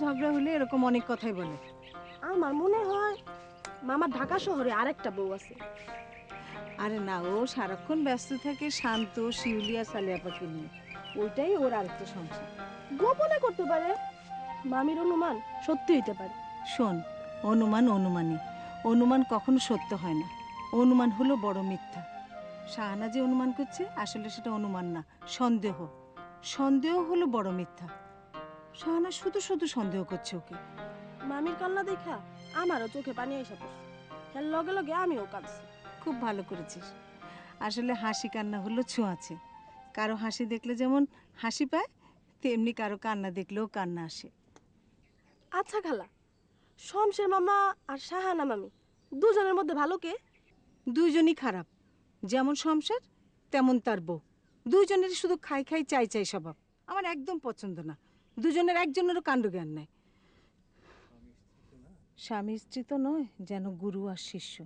ঝগড়া হলে এরকম অনেক কথাই বলে। আমার মনে হয় মামার ঢাকা শহরে আরেকটা বউ আছে। আরে না ও সারাক্ষণ ব্যস্ত থাকে শান্ত শিউলিয়া সালিয়াপাকে নিয়ে। ওইটাই ওর আরেকটা সংসার। গোপনে করতে পারে মামির অনুমান সত্যি হইতে পারে। শোন অনুমান অনুমানই। অনুমান কখনো সত্য হয় না। অনুমান হলো বড় মিথ্যা। শাহানা যে অনুমান করছে আসলে সেটা অনুমান না সন্দেহ। সন্দেহ হলো বড় মিথ্যা। শাহানা শুধু শুধু সন্দেহ করছে ওকে। মামির কান্না দেখা আমারও চোখে পানি এসে পড়ছে। এর লগে লগে আমিও কাঁদছি। খুব ভালো করেছিস। আসলে হাসি কান্না হলো ছোঁয়াচে। কারও হাসি দেখলে যেমন হাসি পায় তেমনি কারও কান্না দেখলেও কান্না আসে। আচ্ছা খালা শমশের মামা আর শাহানা মামি দুজনের মধ্যে ভালো কে? দুইজনই খারাপ। যেমন সংসার তেমন তার বউ। দুইজনেরই শুধু খাই খাই চাই চাই স্বভাব। আমার একদম পছন্দ না। দুজনের একজনেরও কাণ্ডজ্ঞান নাই। স্বামী স্ত্রী তো নয় যেন গুরু আর শিষ্য।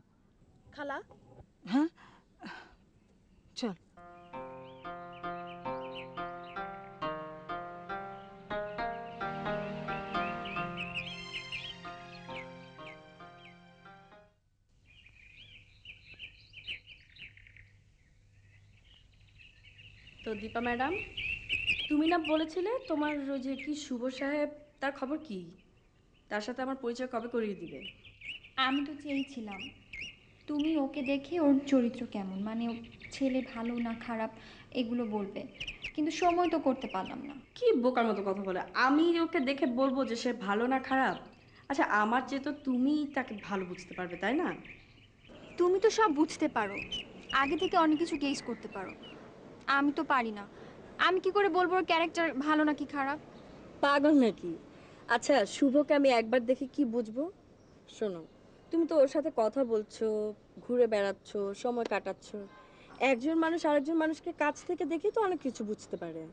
খালা? হ্যাঁ? চল। তো দীপা ম্যাডাম তুমি না বলেছিলে তোমার ওই যে কি শুভ সাহেব তার খবর কি? তার সাথে আমার পরিচয় কবে করিয়ে দিবে? আমি তো চেয়েছিলাম। তুমি ওকে দেখে ওর চরিত্র কেমন? মানে ও ছেলে ভালো না খারাপ এগুলো বলবে। কিন্তু সময় তো করতে পারলাম না। কি বোকার মতো কথা বলে? আমি ওকে দেখে বলব যে সে ভালো না খারাপ? আচ্ছা আমার চেয়ে তো তুমি তাকে ভালো বুঝতে পারবে তাই না? তুমি তো সব বুঝতে পারো। আগে থেকে অনেক কিছু গেস করতে পারো। আমি তো পারি না। আমি কি করে বলব ওর ক্যারেক্টার ভালো নাকি খারাপ? পাগল নাকি? আচ্ছা শুভকে আমি একবার দেখে কি বুঝব? শোনো তুমি তো ওর সাথে কথা বলছো ঘুরে বেড়াচ্ছ সময় কাটাচ্ছ। একজন মানুষ আরেকজন মানুষকে কাছ থেকে দেখে তো অনেক কিছু বুঝতে পারে।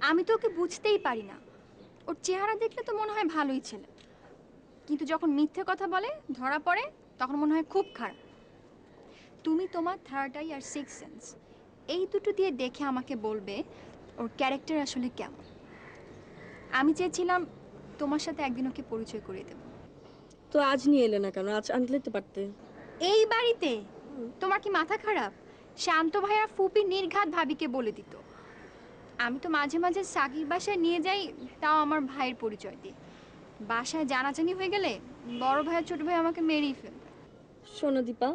আমি তো ওকে বুঝতেই পারি না। ওর চেহারা দেখলে তো মনে হয় ভালোই ছেলে। কিন্তু যখন মিথ্যে কথা বলে ধরা পড়ে তখন মনে হয় খুব খারাপ। তুমি তোমার থার্ড আই আর সিক্স সেন্স এই দুটো দিয়ে দেখে আমাকে বলবে ওর ক্যারেক্টার আসলে কেমন? আমি চেয়েছিলাম তোমার সাথে একদিন ওকে পরিচয় করিয়ে দেবো। তো আজ নিয়ে এলে না কেন? আজ আনলে তো পারতে। এই বাড়িতে? তোমার কি মাথা খারাপ? শান্ত ভাইয়া ফুপি নির্ঘাত ভাবিকে বলে দিত। আমি তো মাঝে মাঝে সাকির বাসায় নিয়ে যাই তাও আমার ভাইয়ের পরিচয় দিয়ে। বাসায় জানাজানি হয়ে গেলে বড় ভাই ছোট ভাই আমাকে মেরেই ফেলবে। শোনো দীপা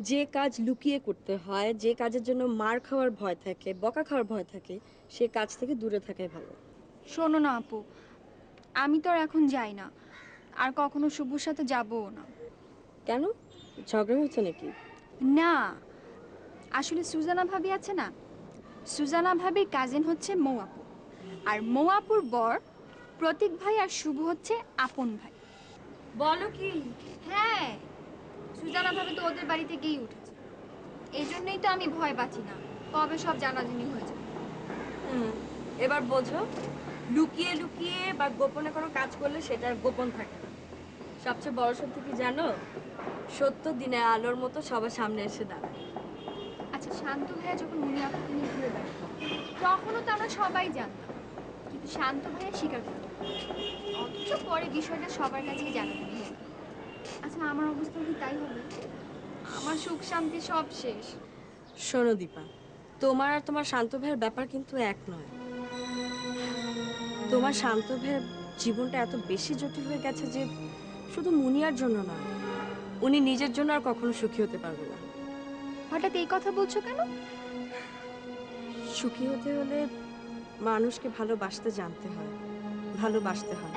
যে কাজ লুকিয়ে করতে হয় যে কাজের জন্য মার খাওয়ার ভয় থাকে বকা খাওয়ার ভয় থাকে সে কাজ থেকে দূরে থাকাই ভালো। শোনো না আপু আমি তো আর এখন যাই না। আর কখনো শুভর সাথে যাবও না। কেন? ঝগড়া হচ্ছে নাকি? না আসলে সুজানা ভাবি আছে না? সুজানা ভাবির কাজিন হচ্ছে মৌয়াপু আর মৌ আপুর বর প্রতীক ভাই আর শুভ হচ্ছে আপন ভাই। বলো কি? হ্যাঁ। সুজানা ভাবি তো ওদের বাড়ি থেকেই উঠেছে। এই জন্যই তো আমি ভয় পাচ্ছি না। কবে সব জানাজানি হয়েছে হুম, এবার বোঝো। লুকিয়ে লুকিয়ে বা গোপনে কোনো কাজ করলে সেটা গোপন থাকে না। সবচেয়ে বড় সত্যি কি জানো? সত্য দিনে আলোর মতো সবার সামনে এসে দাঁড়ায়। আচ্ছা শান্ত ভাইয়া যখন মুনি আপুকে নিয়ে ঘুরে বেড়াতো তখনও তো আমরা সবাই জানতাম। কিন্তু শান্ত ভাইয়া স্বীকার করতো অথচ পরে বিষয়টা সবার কাছেই জানাজানি হয়ে গেল। আচ্ছা আমার অবস্থা কি তাই হবে? আমার সুখ শান্তি সব শেষ। শোনো দীপা তোমার আর তোমার শান্ত ভাইয়ের ব্যাপার কিন্তু এক নয়। তোমার শান্ত ভাইয়ের জীবনটা এত বেশি জটিল হয়ে গেছে যে শুধু মুনিয়ার জন্য নয় উনি নিজের জন্য আর কখনো সুখী হতে পারবে না। হঠাৎ এই কথা বলছো কেন? সুখী হতে হলে মানুষকে ভালোবাসতে জানতে হয় ভালোবাসতে হয়।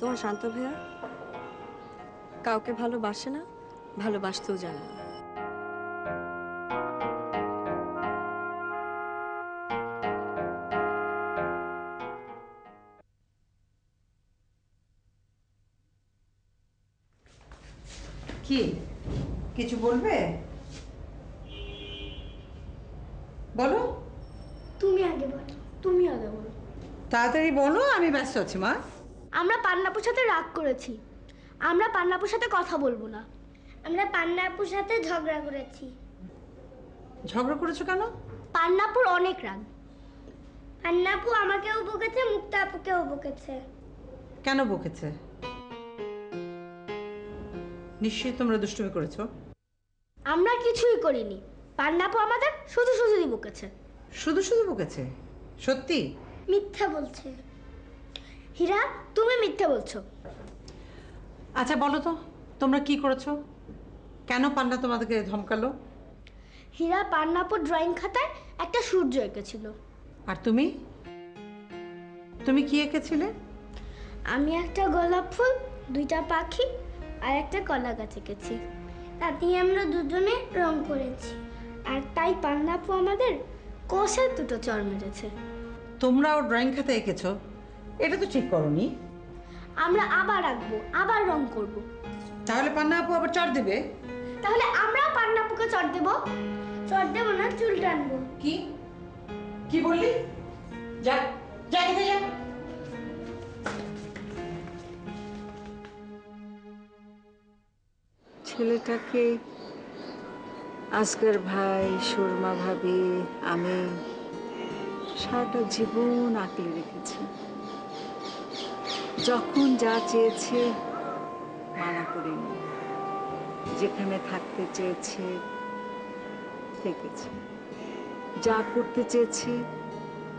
তোমার শান্ত ভাইয়া? কাউকে ভালোবাসে না ভালোবাসতেও জানে না। কি? কিছু বলবে? বলো। তুমি আগে বলো তুমি আগে বলো। তাড়াতাড়ি বলো আমি ব্যস্ত আছি মা। আমরা পান্নাপুর সাথে রাগ করেছি। আমরা পান্নাপুর সাথে কথা বলব না। আমরা পান্নাপুর সাথে ঝগড়া করেছি। ঝগড়া করেছ কেন? পান্নাপুর অনেক রাগ। পান্নাপু আমাকেও বকেছে মুক্তা আপুকেও বকেছে। কেন বকেছে? নিশ্চয়ই তোমরা দুষ্টুমি করেছ। আমরা কিছুই করিনি। পান্নাপু আমাদের শুধু শুধুই বকেছে। শুধু শুধু বকেছে? সত্যি? মিথ্যা বলছে। হীরা তুমি মিথ্যা বলছো। আচ্ছা বলো তো তোমরা কি করেছ? কেন পান্না তোমাদেরকে ধমকালো? হীরা পান্নাপুর ড্রয়িং খাতায় একটা সূর্য এঁকেছিল। আর তুমি? তুমি কি এঁকেছিলে? আমি একটা গোলাপ ফুল দুইটা পাখি আর একটা কলা গাছ এঁকেছি। তাতেই আমরা দুজনে রং করেছি। আর তাই পান্নাপু আমাদের কোষে দুটো চর মেরেছে। তোমরাও ড্রয়িং খাতা এঁকেছো? এটা তো ঠিক করনি। আমরা আবার আঁকবো আবার রং করব। তাহলে পান্না আপু আবার চড় দেবে? তাহলে আমরাও পান্নাপুকে চর দেবো। চর দেবো না চুল টানবো কি? কি বললি? যা যা এখানে যা। ছেলেটাকে আজকের ভাই সুরমা ভাবি আমি সারাটা জীবন আঁকলে রেখেছি। যখন যা চেয়েছে, মানা করিনি। যেখানে থাকতে চেয়েছে, থেকেছে। যা করতে চেয়েছি,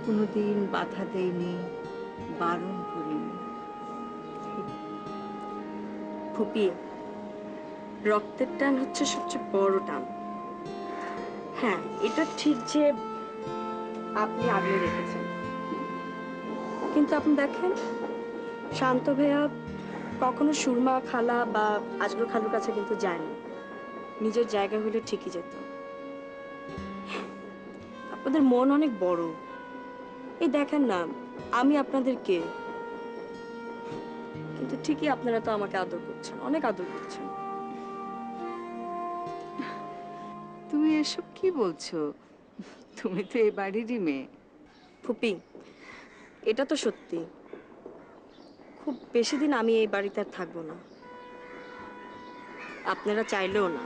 কোনোদিন বাধা দেয়নি বারণ করিনি। ফুপি রক্তের টান হচ্ছে সবচেয়ে বড় টান। হ্যাঁ এটা ঠিক যে আপনি আগলে রেখেছেন। কিন্তু আপনি দেখেন শান্ত ভাইয়া কখনো সুরমা খালা বা আজগর খালুর কাছে কিন্তু যায়নি। নিজের জায়গা হলে ঠিকই যেত। আপনাদের মন অনেক বড়। এই দেখেন না আমি আপনাদের কে? কিন্তু ঠিকই আপনারা তো আমাকে আদর করছেন অনেক আদর করছেন। তুমি এসব কি বলছো? তুমি তো এই বাড়িরই মেয়ে। ফুপি এটা তো সত্যি। খুব বেশি দিন আমি এই বাড়িতে আর থাকব না। আপনারা চাইলেও না।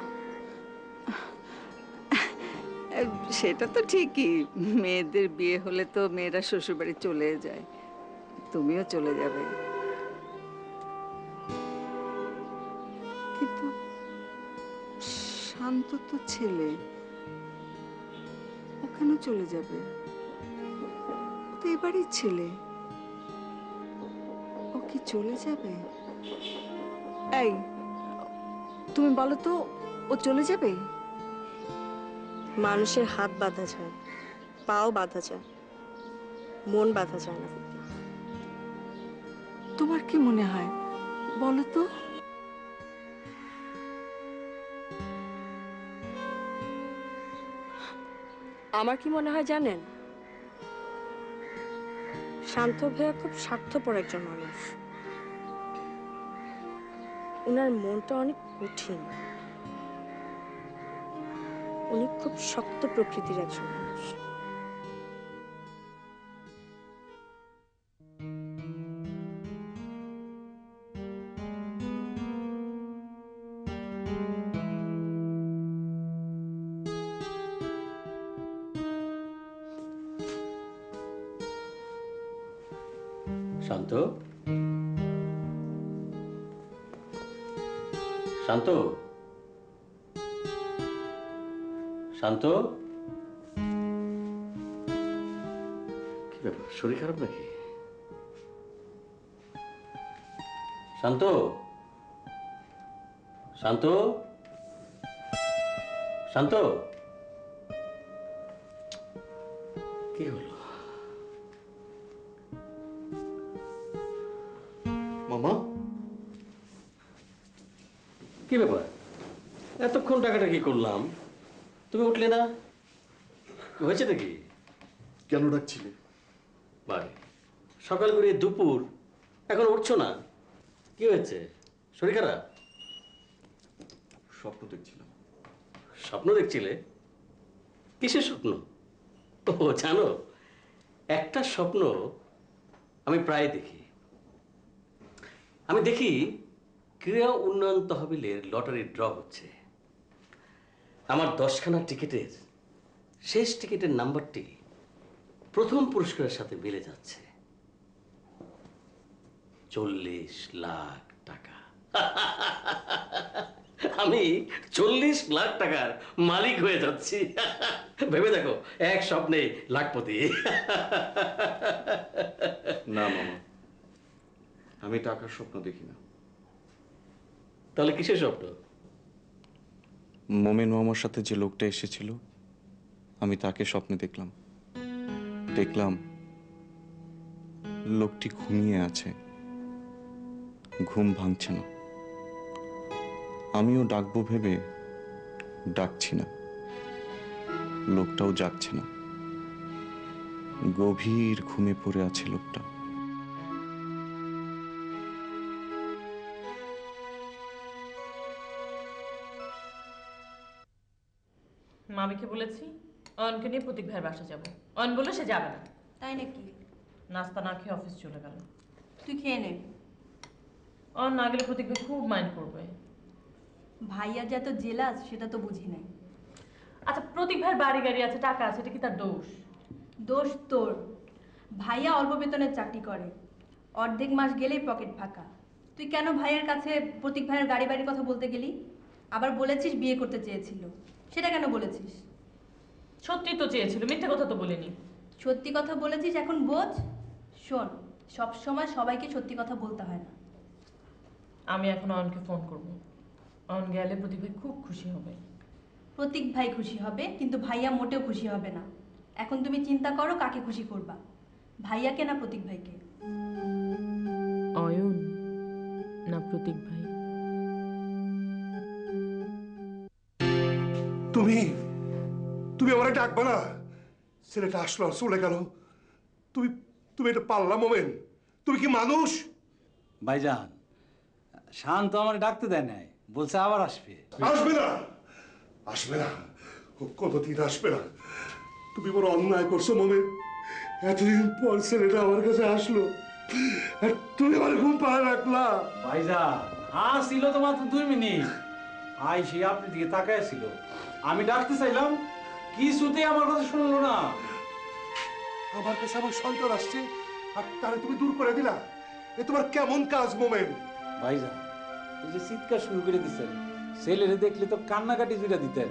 সেটা তো ঠিকই। মেয়েদের বিয়ে হলে তো মেয়েরা শ্বশুরবাড়ি চলে যায়। তুমিও চলে যাবে। কিন্তু শান্ত তো ছেলে। ও কেন চলে যাবে? তো এবারই ছেলে। কি চলে যাবে? এই, তুমি বলো তো, ও চলে যাবে? মানুষের হাত বাঁধা যায়, পাও বাঁধা যায়, মন বাঁধা যায় না। তোমার কি মনে হয়, বলো তো? আমার কি মনে হয় জানেন? শান্ত ভাইয়া খুব স্বার্থপর একজন মানুষ। উনার মনটা অনেক কঠিন। উনি খুব শক্ত প্রকৃতির একজন মানুষ। শান্ত? শান্ত। শান্ত? কি ব্যাপার শরীর খারাপ নাকি? শান্ত? শান্ত? শান্ত? কি করলাম? তুমি উঠলে না? হয়েছে নাকি? কেন ডাকছিলে? বারে সকাল করে দুপুর এখন উঠছো না? কি হয়েছে? শরীর খারাপ? স্বপ্ন দেখছিলাম। স্বপ্ন দেখছিলে? কিসের স্বপ্ন? ও জানো একটা স্বপ্ন আমি প্রায় দেখি। আমি দেখি ক্রীড়া উন্নয়ন তহবিলের লটারির ড্র হচ্ছে। আমার দশখানা টিকিটের শেষ টিকিটের নাম্বারটি প্রথম পুরস্কারের সাথে মিলে যাচ্ছে। চল্লিশ লাখ টাকা। আমি চল্লিশ লাখ টাকার মালিক হয়ে যাচ্ছি। ভেবে দেখো এক স্বপ্নে লাখপতি। না মামা। আমি টাকার স্বপ্ন দেখি না। তাহলে কিসের স্বপ্ন? মোমেন মামার সাথে যে লোকটা এসেছিল, আমি তাকে স্বপ্নে দেখলাম। দেখলাম লোকটি ঘুমিয়ে আছে। ঘুম ভাঙছে না। আমিও ডাকবো ভেবে ডাকছি না। লোকটাও জাগছে না। গভীর ঘুমে পড়ে আছে লোকটা। মামিকে বলেছি অয়নকে নিয়ে প্রতীক ভাইয়ের বাসা যাব। অয়ন বলল সে যাবে না। তাই নাকি? নাস্তা না খেয়ে অফিস চলে গেল। তুই খেয়ে নে। অয়ন না গেলে প্রতীক ভাই খুব মাইন্ড করবে। ভাইয়া যে এত জেলাস সেটা তো বুঝি নাই। আচ্ছা প্রতীক ভাইয়ের বাড়ি গাড়ি আছে টাকা আছে এটা কি তার দোষ? দোষ তোর। ভাইয়া অল্প বেতনের চাকরি করে। অর্ধেক মাস গেলেই পকেট ফাঁকা। তুই কেন ভাইয়ের কাছে প্রতীক ভাইয়ের গাড়ি বাড়ির কথা বলতে গেলি? আবার বলেছিস বিয়ে করতে চেয়েছিল। সেটা কেন বলেছিস? সত্যি তো চেয়েছিল মিথ্যে কথা তো বলিনি। সত্যি কথা বলেছিস এখন বোঝ। শোন সব সময় সবাইকে সত্যি কথা বলতে হয় না। আমি এখন অয়নকে ফোন করব। অয়ন গেলে প্রতীক ভাই খুব খুশি হবে। প্রতীক ভাই খুশি হবে কিন্তু ভাইয়া মোটেও খুশি হবে না। এখন তুমি চিন্তা করো কাকে খুশি করবা। ভাইয়াকে না প্রতীক ভাইকে? অয়ন না প্রতীক ভাই? তুমি তুমি আমার ডাকবা না। ছেলেটা আসলো আর চলে গেল। তুমি তুমি এটা পারলাম মোমেন। তুমি কি মানুষ? ভাইজান শান্ত আমার ডাকতে দেয় নাই বলছে আবার আসবে। আসবে না। আসবে না। ও কোনোদিন আসবে না। তুমি বড় অন্যায় করছ মোমেন। এতদিন পর ছেলেটা আমার কাছে আসলো। তুমি আমার ঘুম পাড়া রাখলা। ভাইজান আসছিল তো মাত্র দুই মিনিট। আইসি আপনি দিকে তাকায় ছিল আমি ডাকতে চাইলাম কিছুতেই আমার কথা শুনলো না। আমার কাছে আমার সন্তান আসছে আর তারে তুমি দূর করে দিলা। এ তোমার কেমন কাজ মোমেন? ভাইজান এই যে চিৎকার শুরু করে দিচ্ছেন ছেলেরে দেখলে তো কান্নাকাটি জুড়ে দিতেন।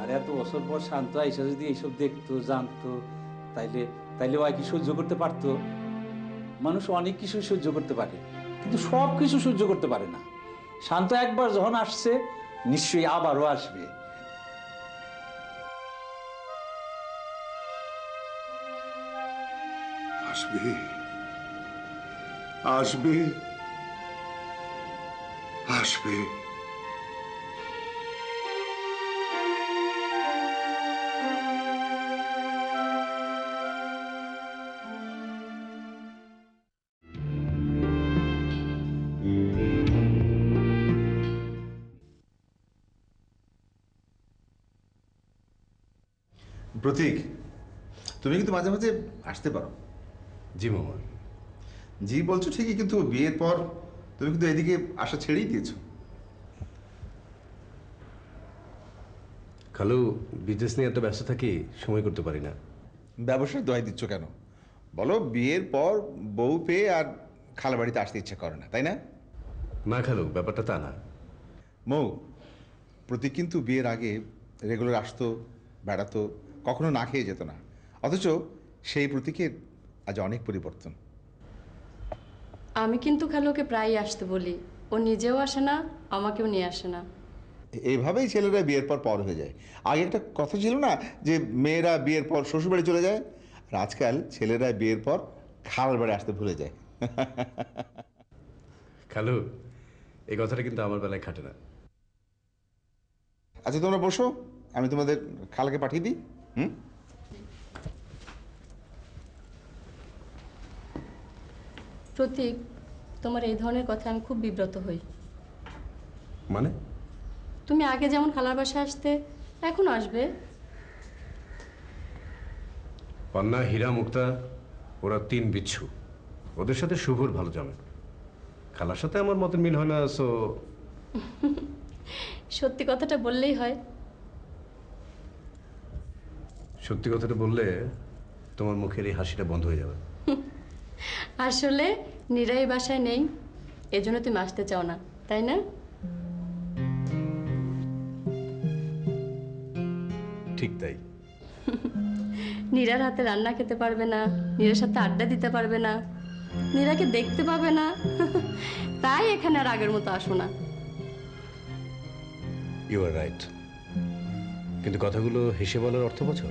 আর এত বছর পর শান্ত আইসা যদি এইসব দেখতো জানতো তাইলে তাইলে ওই কি সহ্য করতে পারতো? মানুষ অনেক কিছু সহ্য করতে পারে কিন্তু সব কিছু সহ্য করতে পারে না। শান্ত একবার যখন আসছে নিশ্চয়ই আবারও আসবে। আসবে? আসবে? আসবে। প্রতীক তুমি কিন্তু মাঝে মাঝে আসতে পারো। জি মামা জি বলছো ঠিকই কিন্তু বিয়ের পর তুমি কিন্তু এদিকে আসা ছেড়েই দিয়েছ। খালু বিজনেস নিয়ে এত ব্যস্ত থাকি সময় করতে পারি না। ব্যবসার দোয়াই দিচ্ছ কেন? বলো বিয়ের পর বউ পেয়ে আর খালা বাড়িতে আসতে ইচ্ছে করে না তাই না? না খালু ব্যাপারটা তা না। মৌ প্রতীক কিন্তু বিয়ের আগে রেগুলার আসতো বেড়াতো কখনো না খেয়ে যেত না। অথচ সেই প্রতীকের আজ অনেক পরিবর্তন। আমি কিন্তু খালি ওকে প্রায়ই আসতে বলি। ও নিজেও আসে না আমাকেও নিয়ে আসে না। এইভাবেই ছেলেরা বিয়ের পর পর হয়ে যায়। আগে একটা কথা ছিল না যে মেয়েরা বিয়ের পর শ্বশুরবাড়ি চলে যায়? আর আজকাল ছেলেরা বিয়ের পর খালার বাড়ি আসতে ভুলে যায়। খালু এই কথাটা কিন্তু আমার বেলায় খাটে না। আচ্ছা তোমরা বসো আমি তোমাদের খালাকে পাঠিয়ে দিই। হুম? প্রতীক তোমার এই ধরনের কথা আমি খুব বিব্রত হই। মানে? তুমি আগে যেমন খালার বাসায় আসতে এখন আসবে। পান্না হীরা মুক্তা ওরা তিন বিচ্ছু। ওদের সাথে শুভর ভালো জমে। খালার সাথে আমার মতের মিল হয় না সো সত্যি কথাটা বললেই হয়। সত্যি কথাটা বললে তোমার মুখের এই হাসিটা বন্ধ হয়ে যাবে। আসলে নিরাই বাসায় নেই এজন্য তুমি আসতে চাও না তাই না? ঠিক তাই। নীরার হাতে রান্না খেতে পারবে না নীরার সাথে আড্ডা দিতে পারবে না নীরাকে দেখতে পাবে না তাই এখানে আর আগের মতো আসো না। ইউ আর রাইট কিন্তু কথাগুলো হেসে বলার অর্থ বছর?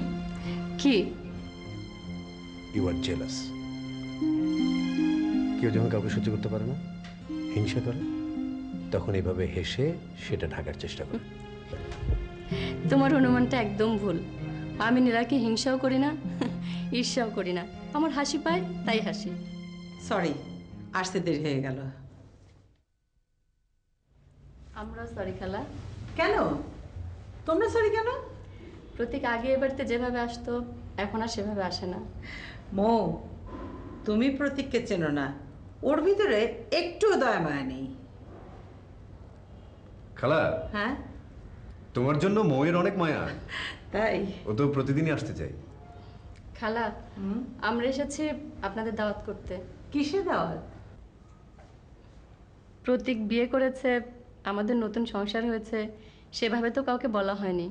কি? ইউ আর জেলাস কেউ যখন কাউকে সহ্য করতে পারে না হিংসা করে তখন এইভাবে হেসে সেটা ঢাকার চেষ্টা করে। তোমার অনুমানটা একদম ভুল। আমি নীরাকে হিংসাও করি না ঈর্ষাও করি না। আমার হাসি পায় তাই হাসি। সরি আসতে দেরি হয়ে গেল। আমরাও সরি খালা। কেন? তোমরা সরি কেন? প্রতীক আগে এবারতে যেভাবে আসতো এখন আর সেভাবে আসে না। মৌ তুমি প্রতীককে চেনো না। ওর ভিতরে একটুও দয়া মায়া নেই। খালা হ্যাঁ? তোমার জন্য ময়ের অনেক মায়া। তাই? ও তো প্রতিদিনই আসতে চাই খালা আমরা এসেছি আপনাদের দাওয়াত করতে। কিসে দাওয়াত? প্রতীক বিয়ে করেছে আমাদের নতুন সংসার হয়েছে সেভাবে তো কাউকে বলা হয়নি।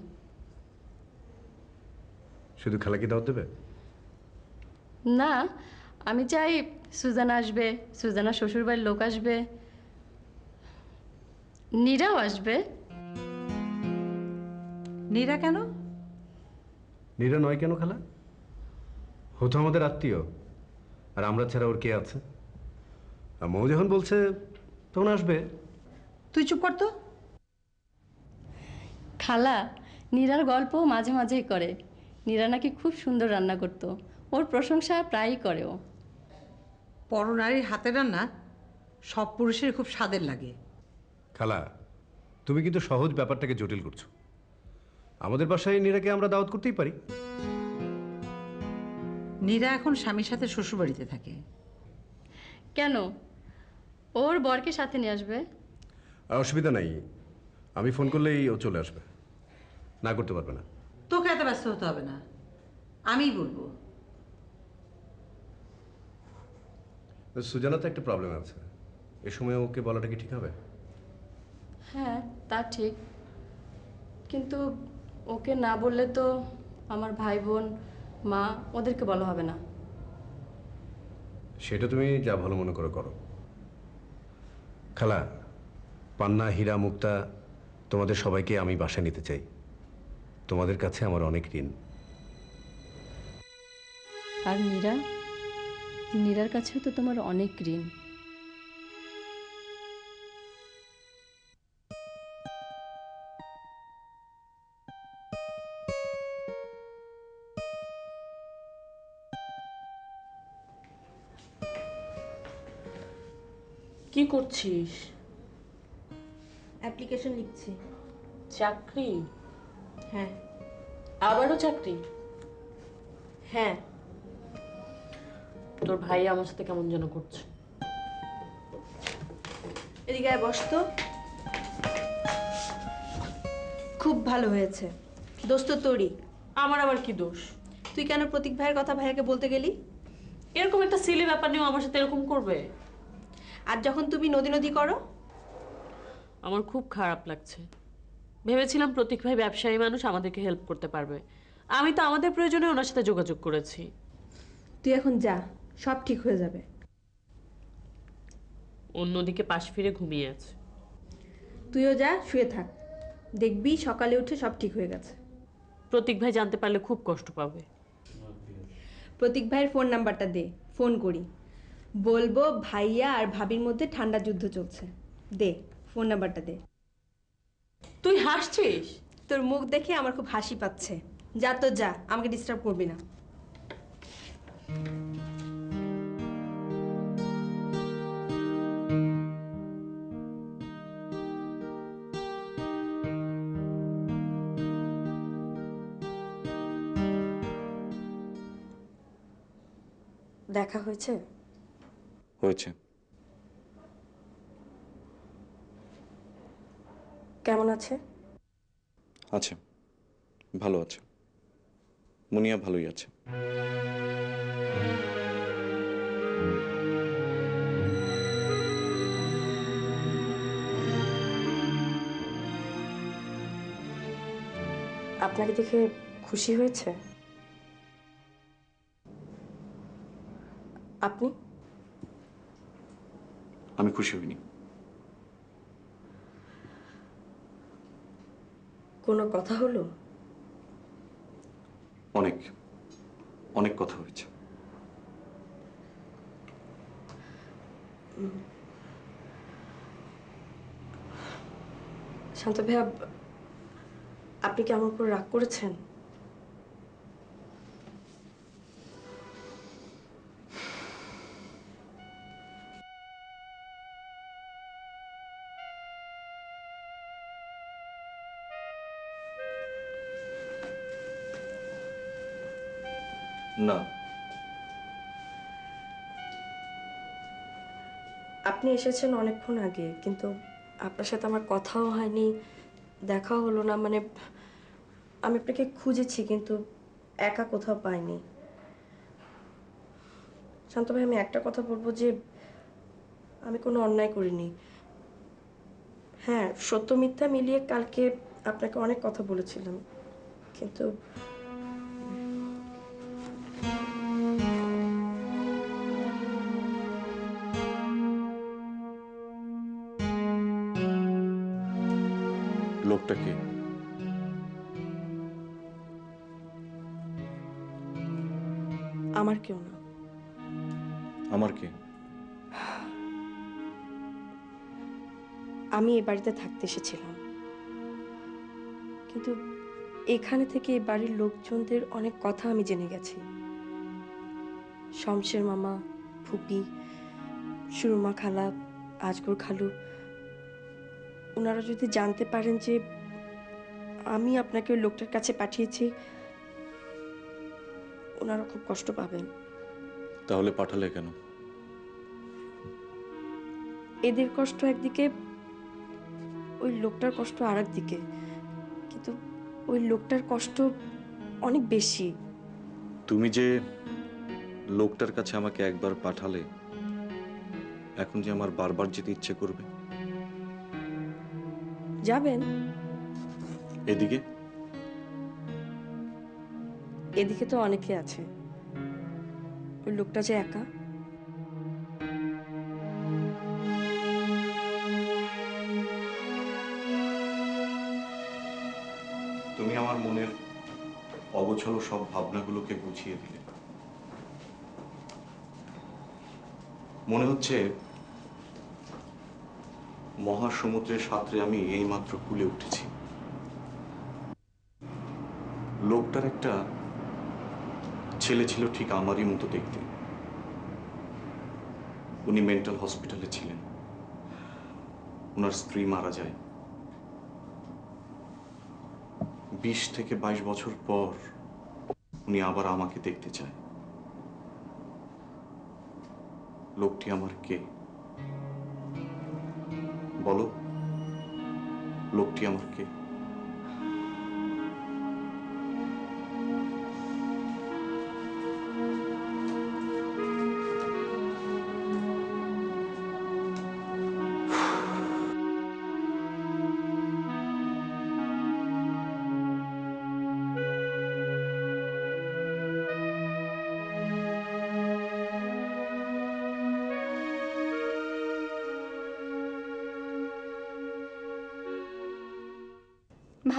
শুধু খালাকে দাওয়াত দেবে? না আমি চাই সুজানা আসবে সুজানা শ্বশুরবাড়ির লোক আসবে। নীরাও আসবে। নীরা কেন? নীরা নয় কেন খালা? হতো আমাদের আত্মীয়। আর আমরা ছাড়া ওর কে আছে? আর মৌ যখন বলছে তখন আসবে। তুই চুপ করতো খালা নীরার গল্প মাঝে মাঝেই করে। নীরা নাকি খুব সুন্দর রান্না করতো। ওর প্রশংসা প্রায়ই করে ও। পরনারীর হাতে রান্না সব পুরুষের খুব স্বাদের লাগে। খালা তুমি কিন্তু সহজ ব্যাপারটাকে জটিল করছ। আমাদের বাসায় নীরাকে আমরা দাওয়াত করতেই পারি। নীরা এখন স্বামীর সাথে শ্বশুরবাড়িতে থাকে। কেন? ওর বরকে সাথে নিয়ে আসবে? অসুবিধা নাই। আমি ফোন করলেই ও চলে আসবে। না করতে পারবে না। তোকে এত ব্যস্ত হতে হবে না। আমিই বলব। সুজানা তো একটা প্রবলেম আছে। এ সময় ওকে বলাটা কি ঠিক হবে? হ্যাঁ তা ঠিক। কিন্তু ওকে না বললে তো আমার ভাই বোন মা ওদেরকে বলা হবে না। সেটা তুমি যা ভালো মনে করে করো। খালা পান্না হীরা মুক্তা তোমাদের সবাইকে আমি বাসায় নিতে চাই। তোমাদের কাছে আমার অনেক ঋণ। আর নীরা নীরার কাছেও তো তোমার অনেক ঋণ। কি করছিস? অ্যাপ্লিকেশন লিখছি। চাকরি? হ্যাঁ। আবারও চাকরি? হ্যাঁ। তোর ভাই আমার সাথে কেমন যেন করছে। এদিকে আয় বস তো। খুব ভালো হয়েছে। দোস্ত তোরই। আমার আবার কি দোষ? তুই কেন প্রতীক ভাইয়ের কথা ভাইয়াকে বলতে গেলি? এরকম একটা সিলি ব্যাপার নিয়েও আমার সাথে এরকম করবে? আর যখন তুমি নদী নদী করো? আমার খুব খারাপ লাগছে। ভেবেছিলাম প্রতীক ভাই ব্যবসায়ী মানুষ আমাদেরকে হেল্প করতে পারবে। আমি তো আমাদের প্রয়োজনে ওনার সাথে যোগাযোগ করেছি। তুই এখন যা। সব ঠিক হয়ে যাবে। অন্যদিকে পাশ ফিরে ঘুমিয়ে আছে। তুইও যা শুয়ে থাক। দেখবি সকালে উঠে সব ঠিক হয়ে গেছে। প্রতীক ভাই জানতে পারলে খুব কষ্ট পাবে। প্রতীক ভাইয়ের ফোন নাম্বারটা দে ফোন করি। বলব ভাইয়া আর ভাবির মধ্যে ঠান্ডা যুদ্ধ চলছে। দে ফোন নাম্বারটা দে। তুই হাসছিস? তোর মুখ দেখে আমার খুব হাসি পাচ্ছে। যা তো যা আমাকে ডিস্টার্ব করবি না। দেখা হয়েছে? হয়েছে। কেমন আছে? আছে। ভালো আছে। মুনিয়া ভালোই আছে। আপনাকে দেখে খুশি হয়েছে? আপনি? আমি খুশি হইনি। কোনো কথা হলো? অনেক অনেক কথা হয়েছে। শান্ত ভাইয়া আপনি কি আমার উপর রাগ করেছেন? না। আপনি এসেছেন অনেকক্ষণ আগে, কিন্তু আপনার সাথে আমার কথাও হয়নি দেখা হলো না মানে আমি আপনাকে খুঁজেছি, কিন্তু একা কোথাও পাইনি। শান্ত ভাই, আমি একটা কথা বলব যে আমি কোনো অন্যায় করিনি। হ্যাঁ সত্য মিথ্যা মিলিয়ে কালকে আপনাকে অনেক কথা বলেছিলাম, কিন্তু লোকটাকে। আমার কেউ না। আমার কে? আমি এ বাড়িতে থাকতে এসেছিলাম। কিন্তু এখানে থেকে এই বাড়ির লোকজনদের অনেক কথা আমি জেনে গেছি। শমশের মামা ফুপি সুরমা খালা আজগর খালু ওনারা যদি জানতে পারেন যে আমি আপনাকে ওই লোকটার কাছে পাঠিয়েছি ওনারা খুব কষ্ট পাবেন। তাহলে পাঠালে কেন? এদের কষ্ট একদিকে ওই লোকটার কষ্ট আর দিকে কিন্তু ওই লোকটার কষ্ট অনেক বেশি। তুমি যে লোকটার কাছে আমাকে একবার পাঠালে এখন যে আমার বারবার যেতে ইচ্ছে করবে? যাবেন? এদিকে? এদিকে তো অনেকে আছে। ওই লোকটা যে একা? তুমি আমার মনের অগোছালো সব ভাবনাগুলোকে গুছিয়ে দিলে। মনে হচ্ছে মহাসমুদ্রের সাঁতরে আমি এইমাত্র কুলে উঠেছি। লোকটার একটা ছেলে ছিল ঠিক আমারই মতো দেখতে। উনি মেন্টাল হসপিটালে ছিলেন। ওনার স্ত্রী মারা যায়। বিশ থেকে বাইশ বছর পর উনি আবার আমাকে দেখতে চায়। লোকটি আমার কে? বলো লোকটি আমার কে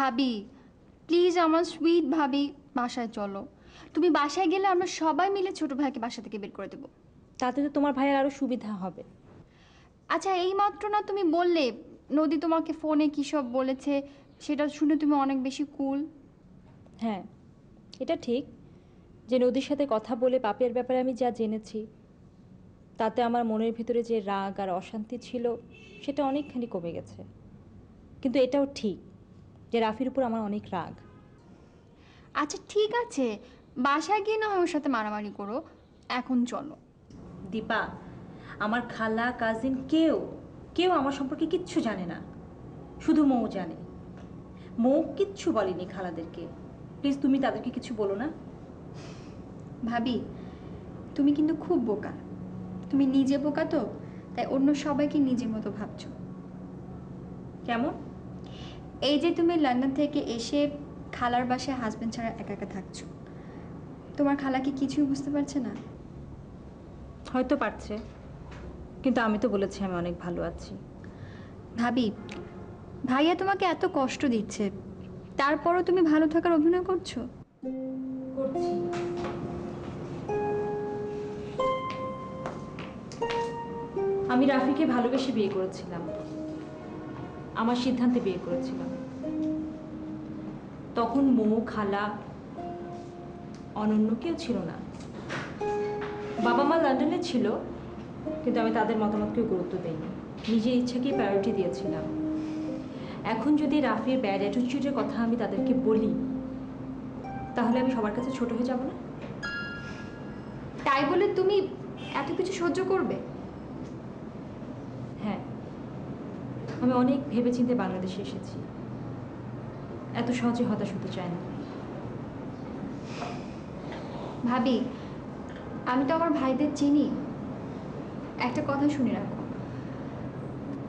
ভাবি প্লিজ আমার সুইট ভাবি বাসায় চলো। তুমি বাসায় গেলে আমরা সবাই মিলে ছোট ভাইকে বাসা থেকে বের করে দেবো। তাতে তো তোমার ভাইয়ের আরও সুবিধা হবে। আচ্ছা এই মাত্র না তুমি বললে নদী তোমাকে ফোনে কী সব বলেছে সেটা শুনে তুমি অনেক বেশি কুল। হ্যাঁ এটা ঠিক যে নদীর সাথে কথা বলে পাপের ব্যাপারে আমি যা জেনেছি তাতে আমার মনের ভিতরে যে রাগ আর অশান্তি ছিল সেটা অনেকখানি কমে গেছে। কিন্তু এটাও ঠিক যে রাফির উপর আমার অনেক রাগ। আচ্ছা ঠিক আছে। বাসায় গিয়ে না ওর সাথে মারামারি করো? এখন চলো। দীপা আমার খালা কাজিন কেউ কেউ আমার সম্পর্কে কিচ্ছু জানে না। শুধু মৌ জানে। মৌ কিচ্ছু বলেনি খালাদেরকে। প্লিজ তুমি তাদেরকে কিছু বলো না। ভাবি তুমি কিন্তু খুব বোকা। তুমি নিজে বোকা তো তাই অন্য সবাইকে নিজের মতো ভাবছ। কেমন? এই যে তুমি লন্ডন থেকে এসে খালার বাসায় হাজব্যান্ড ছাড়া একা একা থাকছো তোমার খালা কি কিছুই বুঝতে পারছে না? হয়তো পারছে কিন্তু আমি তো বলেছি আমি অনেক ভালো আছি। ভাবি ভাইয়া তোমাকে এত কষ্ট দিচ্ছে তারপরও তুমি ভালো থাকার অভিনয় করছ? করছি। আমি রাফিকে ভালোবেসে বিয়ে করেছিলাম। আমার সিদ্ধান্তে বিয়ে করেছিলাম। তখন মৌ, খালা, অনন্য কেউ ছিল না। বাবা মা লন্ডনে ছিল, কিন্তু আমি তাদের মতামতকেও গুরুত্ব দিইনি। নিজের ইচ্ছাকেই প্রায়োরিটি দিয়েছিলাম। এখন যদি রাফির ব্যাড অ্যাটিটিউডের কথা আমি তাদেরকে বলি, তাহলে আমি সবার কাছে ছোট হয়ে যাব না? তাই বলে তুমি এত কিছু সহ্য করবে হ্যাঁ আমি অনেক ভেবেচিন্তে বাংলাদেশে এসেছি। এত সহজে হতাশ হতে চায় না। ভাবি আমি তো আমার ভাইদের চিনি। একটা কথা শুনে রাখো।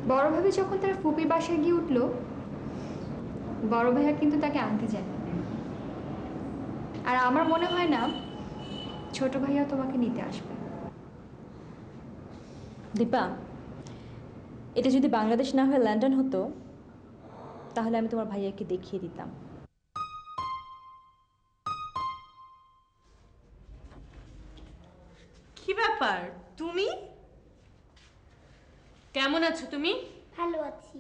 বড় ভাবি যখন তার ফুপির বাসায় গিয়ে উঠল বড় ভাইয়া কিন্তু তাকে আনতে যায় আর আমার মনে হয় না ছোট ভাইয়া তোমাকে নিতে আসবে। দীপা এটা যদি বাংলাদেশ না হয়ে লন্ডন হতো তাহলে আমি তোমার ভাইয়াকে দেখিয়ে দিতাম। কি ব্যাপার? তুমি? কেমন আছো তুমি? ভালো আছি।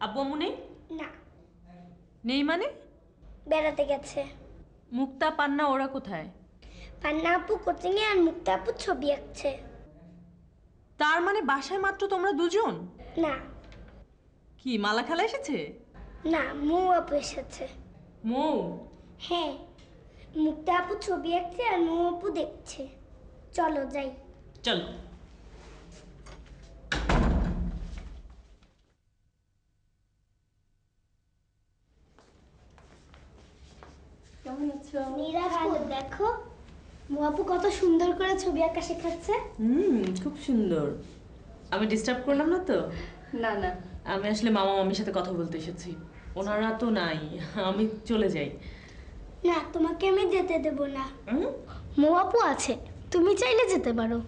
আব্বু আম্মু নেই? না। নেই মানে? বেড়াতে গেছে। মুক্তা পান্না ওরা কোথায়? পান্না আপু কোচিংয়ে আর মুক্তা আপু ছবি আঁকছে। তার মানে বাসায় মাত্র তোমরা দুজন? না। কি মালা খেলা এসেছে? না মৌ আপু এসেছে। মৌ? হ্যাঁ মুক্তা আপু ছবি আঁকছে আর মৌ আপু দেখছে। চলো যাই। চলো। কেমন আছো? দেখো। আপু কত সুন্দর করে ছবি আঁকা শেখাচ্ছে। হুম খুব সুন্দর। আমি ডিস্টার্ব করলাম না তো? না না। আমি আসলে মামা মামির সাথে কথা বলতে এসেছি। ওনারা তো নাই আমি চলে যাই। না তোমাকে আমি যেতে দেব না। মোয়াপু মৌ আপু আছে তুমি চাইলে যেতে পারো।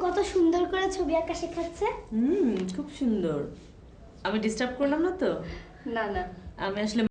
কত সুন্দর করে ছবি আঁকা শেখাচ্ছে। হুম খুব সুন্দর। আমি ডিস্টার্ব করলাম না তো? না না। আমি আসলে